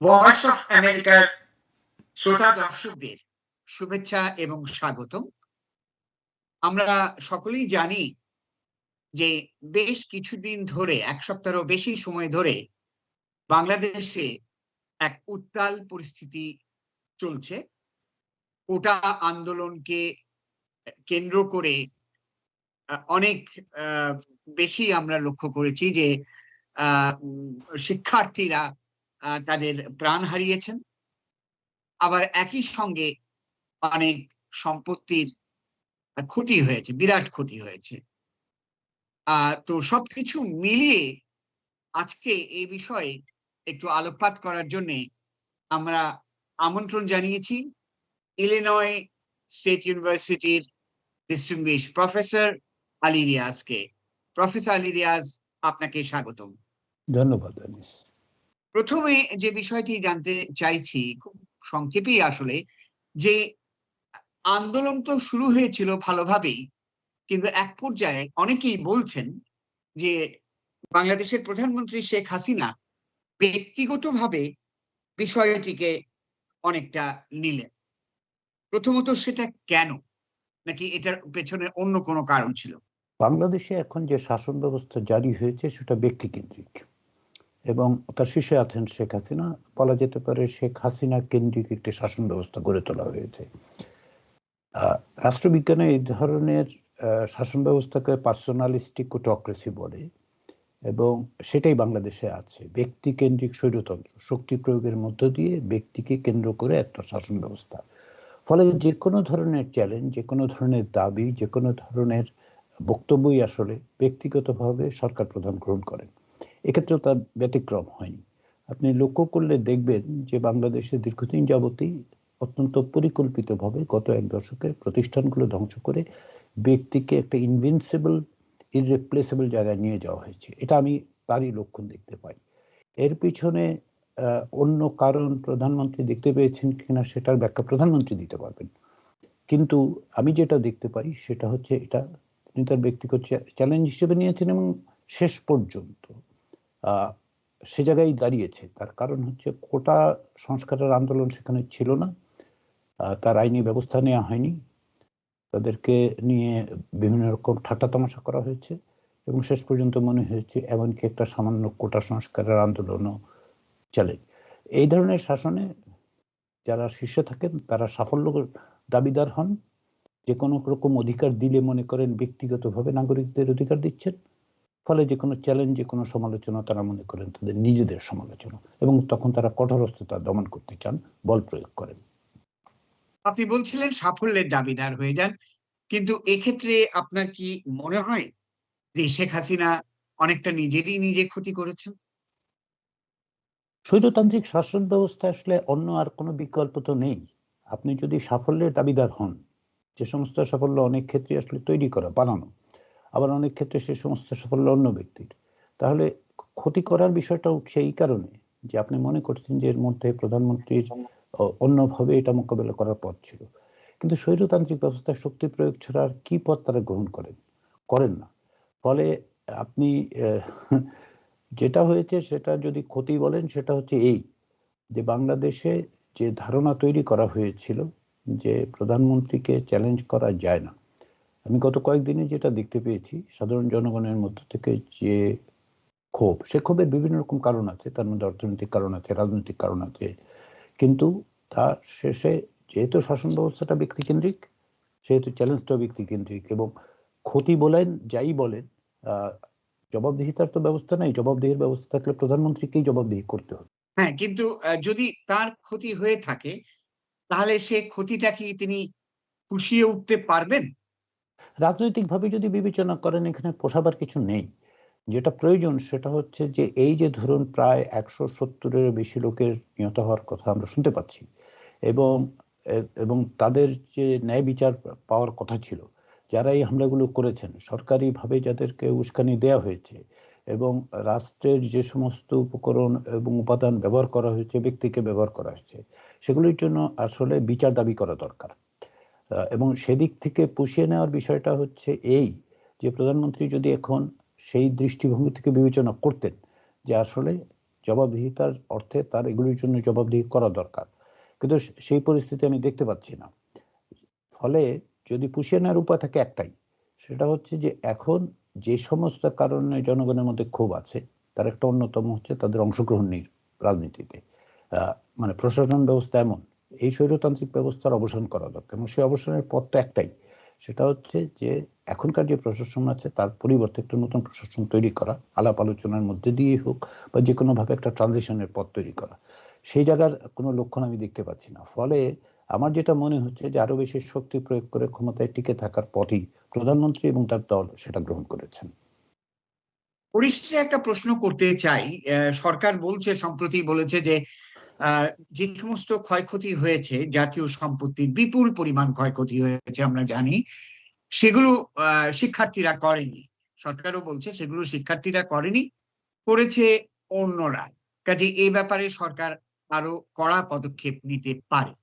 Voice of আমেরিকার শ্রোতা দর্শকদের শুভেচ্ছা এবং স্বাগতম। আমরা সকলেই জানি যে বেশ কিছুদিন ধরে, এক সপ্তাহেরও বেশি সময় ধরে বাংলাদেশে এক উত্তাল পরিস্থিতি চলছে। কোটা আন্দোলনকে কেন্দ্র করে অনেক বেশি আমরা লক্ষ্য করেছি যে শিক্ষার্থীরা তাদের প্রাণ হারিয়েছেন। আবার একই সঙ্গে অনেক সম্পত্তির ক্ষতি হয়েছে, বিরাট ক্ষতি হয়েছে। তো সবকিছু মিলিয়ে আজকে এই বিষয়ে একটু আলোকপাত করার জন্য আমরা আমন্ত্রণ জানিয়েছি ইলিনয় স্টেট ইউনিভার্সিটির ডিস্টিংগুইশ প্রফেসর আলী রিয়াজকে। প্রফেসর আলী রিয়াজ, আপনাকে স্বাগতম। ধন্যবাদ প্রথমে যে বিষয়টি জানতে চাইছি, খুব সংক্ষেপেই আসলে, যে আন্দোলন তো শুরু হয়েছিল ভালোভাবেই, কিন্তু এক পর্যায়ে অনেকেই বলছেন যে বাংলাদেশের প্রধানমন্ত্রী শেখ হাসিনা ব্যক্তিগতভাবে বিষয়টিকে অনেকটা নিলেন। প্রথমত সেটা কেন? নাকি এটার পেছনে অন্য কোনো কারণ ছিল? বাংলাদেশে এখন যে শাসন ব্যবস্থা জারি হয়েছে, সেটা ব্যক্তিকেন্দ্রিক। এবং তার শীর্ষে আছেন শেখ হাসিনা। বলা যেতে পারে শেখ হাসিনা কেন্দ্রিক একটি শাসন ব্যবস্থা গড়ে তোলা হয়েছে। রাষ্ট্রবিজ্ঞানে এই ধরনের শাসন ব্যবস্থাকে পার্সোনালিস্টিক অটোক্রেসি বলে এবং সেটাই বাংলাদেশে আছে। ব্যক্তি কেন্দ্রিক স্বৈরতন্ত্র, শক্তি প্রয়োগের মধ্য দিয়ে ব্যক্তিকে কেন্দ্র করে একটা শাসন ব্যবস্থা। ফলে যে কোনো ধরনের চ্যালেঞ্জ যে কোনো ধরনের দাবি, যে কোনো ধরনের বক্তব্যই আসলে ব্যক্তিগতভাবে সরকার প্রধান গ্রহণ করেন। এক্ষেত্রেও তার ব্যতিক্রম হয়নি। আপনি লক্ষ্য করলে দেখবেন যে বাংলাদেশে দীর্ঘদিন যাবতই অত্যন্ত পরিকল্পিতভাবে গত এক দশকে প্রতিষ্ঠানগুলো ধ্বংস করে ব্যক্তিকে একটা ইনভিনসিবল ইররিপ্লেসেবল জায়গায় নিয়ে যাওয়া হয়েছে। এটা আমি তারই লক্ষণ দেখতে পাই। এর পিছনে অন্য কারণ প্রধানমন্ত্রী দেখতে পেয়েছেন কিনা সেটার ব্যাখ্যা প্রধানমন্ত্রী দিতে পারবেন। কিন্তু আমি যেটা দেখতে পাই সেটা হচ্ছে এটা তিনি তার ব্যক্তিগত চ্যালেঞ্জ হিসেবে নিয়েছেন এবং শেষ পর্যন্ত সে জায়গায় দাঁড়িয়েছে। তার কারণ হচ্ছে কোটা সংস্কারের আন্দোলন সেখানে ছিল না। তার আইনি ব্যবস্থা নেওয়া হয়নি। তাদেরকে নিয়ে বিভিন্ন রকম ঠাট্টা তামাশা করা হয়েছে এবং শেষ পর্যন্ত মনে হয়েছে এমনকি একটা সামান্য কোটা সংস্কারের আন্দোলনও চলে। এই ধরনের শাসনে যারা শীর্ষে থাকেন, তারা সাফল্য দাবিদার হন। যে কোনো রকম অধিকার দিলে মনে করেন ব্যক্তিগতভাবে নাগরিকদের অধিকার দিচ্ছেন। ফলে যে কোনো চ্যালেঞ্জ যে কোনো সমালোচনা তারা মনে করেন তাদের নিজেদের সমালোচনা এবং তখন তারা কঠোরস্থতা দমন করতে চান বল প্রয়োগ করেন। আপনি বলছিলেন সাফল্যের দাবিদার হয়ে যান কিন্তু এক্ষেত্রে আপনার কি মনে হয় যে শেখ হাসিনা অনেকটা নিজেরই নিজে ক্ষতি করেছেন? স্বৈরতান্ত্রিক শাসন ব্যবস্থা আসলে অন্য আর কোনো বিকল্প তো নেই। আপনি যদি সাফল্যের দাবিদার হন যে সমস্ত সাফল্য অনেক ক্ষেত্রে আসলে তৈরি করা বানানো আবার অনেক ক্ষেত্রে সে সমস্ত সাফল্য অন্য ব্যক্তির। তাহলে ক্ষতি করার বিষয়টা উঠছে এই কারণে যে আপনি মনে করছেন যে এর মধ্যে প্রধানমন্ত্রীর অন্যভাবে এটা মোকাবেলা করার পথ ছিল। কিন্তু স্বৈরতান্ত্রিক ব্যবস্থায় শক্তি প্রয়োগ ছাড়া আর কি পথ তারা গ্রহণ করেন? করেন না। ফলে আপনি যেটা হয়েছে সেটা যদি ক্ষতি বলেন সেটা হচ্ছে এই যে বাংলাদেশে যে ধারণা তৈরি করা হয়েছিল যে প্রধানমন্ত্রীকে চ্যালেঞ্জ করা যায় না আমি গত কয়েকদিনে যেটা দেখতে পেয়েছি, সাধারণ জনগণের মধ্য থেকে যে ক্ষোভ, সে ক্ষোভের বিভিন্ন রকম কারণ আছে, তার মধ্যে অর্থনৈতিক কারণ আছে, রাজনৈতিক কারণ আছে। কিন্তু তার শেষে যেহেতু শাসন ব্যবস্থাটা ব্যক্তিকেন্দ্রিক, সেহেতু চ্যালেঞ্জটাও ব্যক্তিকেন্দ্রিক এবং ক্ষতি বলেন, যাই বলেন জবাবদিহিতার তো ব্যবস্থা নাই, জবাবদিহির ব্যবস্থা থাকলে প্রধানমন্ত্রীকেই জবাবদিহি করতে হবে। হ্যাঁ কিন্তু যদি তার ক্ষতি হয়ে থাকে, তাহলে সে ক্ষতিটা কি তিনি পুষিয়ে উঠতে পারবেন? রাজনৈতিকভাবে যদি বিবেচনা করেন, এখানে পোষাবার কিছু নেই। যেটা প্রয়োজন সেটা হচ্ছে যে, এই যে ধরুন প্রায় একশো সত্তরের বেশি লোকের নিহত হওয়ার কথা আমরা শুনতে পাচ্ছি এবং এবং তাদের যে ন্যায় বিচার পাওয়ার কথা ছিল, যারা এই হামলাগুলো করেছেন, সরকারিভাবে যাদেরকে উস্কানি দেওয়া হয়েছে এবং রাষ্ট্রের যে সমস্ত উপকরণ এবং উপাদান ব্যবহার করা হয়েছে, ব্যক্তিকে ব্যবহার করা হয়েছে, সেগুলির জন্য আসলে বিচার দাবি করা দরকার। এবং সেদিক থেকে পুষিয়ে নেওয়ার বিষয়টা হচ্ছে এই যে প্রধানমন্ত্রী যদি এখন সেই দৃষ্টিভঙ্গি থেকে বিবেচনা করতেন যে আসলে জবাবদিহিতার অর্থে তার এগুলির জন্য জবাবদিহি করা দরকার। কিন্তু সেই পরিস্থিতি আমি দেখতে পাচ্ছি না। ফলে যদি পুষিয়ে নেওয়ার উপায় থাকে একটাই, সেটা হচ্ছে যে এখন যে সমস্ত কারণে জনগণের মধ্যে ক্ষোভ আছে, তার একটা অন্যতম হচ্ছে তাদের অংশগ্রহণ নেই রাজনীতিতে মানে প্রশাসন ব্যবস্থা এমন এই স্বৈরতান্ত্রিক ব্যবস্থার অবসান করা দরকার। এবং সেই অবসানের পথ তো একটাই, সেটা হচ্ছে যে এখনকার যে প্রশাসন আছে, তার পরিবর্তে একটা নতুন প্রশাসন তৈরি করা, আলাপ আলোচনার মধ্যে দিয়ে হোক বা যে কোনো ভাবে একটা ট্রানজিশনের পথ তৈরি করা। সেই জায়গার কোনো লক্ষণ আমি দেখতে পাচ্ছি না। ফলে আমার যেটা মনে হচ্ছে যে আরও বেশি শক্তি প্রয়োগ করে ক্ষমতায় টিকে থাকার পথই প্রধানমন্ত্রী এবং তার দল সেটা গ্রহণ করেছেন। পরিশেষে একটা প্রশ্ন করতে চাই। সরকার বলছে, সম্প্রতি বলেছে যে যে সমস্ত ক্ষয়ক্ষতি হয়েছে, জাতীয় সম্পত্তির বিপুল পরিমাণ ক্ষয়ক্ষতি হয়েছে আমরা জানি, সেগুলো শিক্ষার্থীরা করেনি। সরকারও বলছে সেগুলো শিক্ষার্থীরা করেনি, করেছে অন্যরা। কাজে এই ব্যাপারে সরকার আরও কড়া পদক্ষেপ নিতে পারে।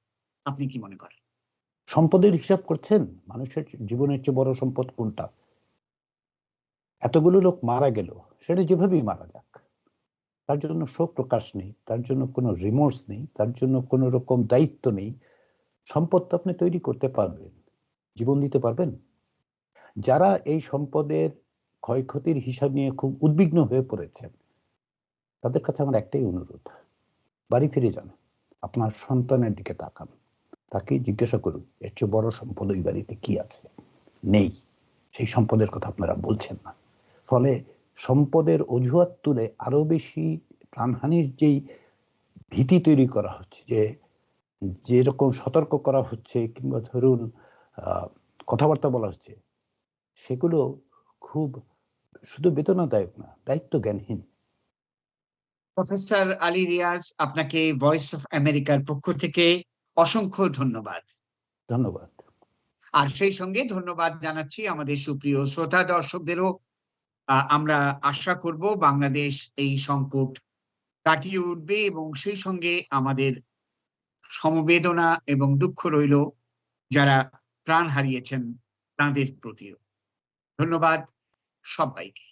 আপনি কি মনে করেন? সম্পদের হিসাব করছেন? মানুষের জীবনের চেয়ে বড় সম্পদ কোনটা? এতগুলো লোক মারা গেল, সেটা যেভাবেই মারা যাক। তার জন্য শোক প্রকাশ নেই, তার জন্য কোনো রিমোর্স নেই, তার জন্য কোনো রকম দায়িত্ব নেই। সম্পদ তো আপনি তৈরি করতে পারবেন, জীবন দিতে পারবেন। যারা এই সম্পদের ক্ষয়ক্ষতির হিসাব নিয়ে খুব উদ্বিগ্ন হয়ে পড়েছেন, তাদের কাছে আমার একটাই অনুরোধ, বাড়ি ফিরে যান, আপনার সন্তানের দিকে তাকান। তাকে জিজ্ঞাসা করুন, এর চেয়ে বড় সম্পদ ওই বাড়িতে কি আছে? নেই, সেই সম্পদের কথা আপনারা বলছেন না। ফলে সম্পদের অজুহাত তুলে আরও বেশি প্রাণহানির যেই ভীতি তৈরি করা হচ্ছে যে যেরকম সতর্ক করা হচ্ছে কিংবা ধরুন কথাবার্তা বলা হচ্ছে সেগুলো খুব শুধু বেদনাদায়ক না দায়িত্ব জ্ঞানহীন প্রফেসর আলী রিয়াজ আপনাকে ভয়েস অফ আমেরিকার পক্ষ থেকে অসংখ্য ধন্যবাদ। ধন্যবাদ। আর সেই সঙ্গে ধন্যবাদ জানাচ্ছি আমাদের সুপ্রিয় শ্রোতা দর্শকদেরও। আমরা আশা করব বাংলাদেশ এই সংকট কাটিয়ে উঠবে এবং সেই সঙ্গে আমাদের সমবেদনা এবং দুঃখ রইল যারা প্রাণ হারিয়েছেন তাঁদের প্রতিও। ধন্যবাদ সবাইকে।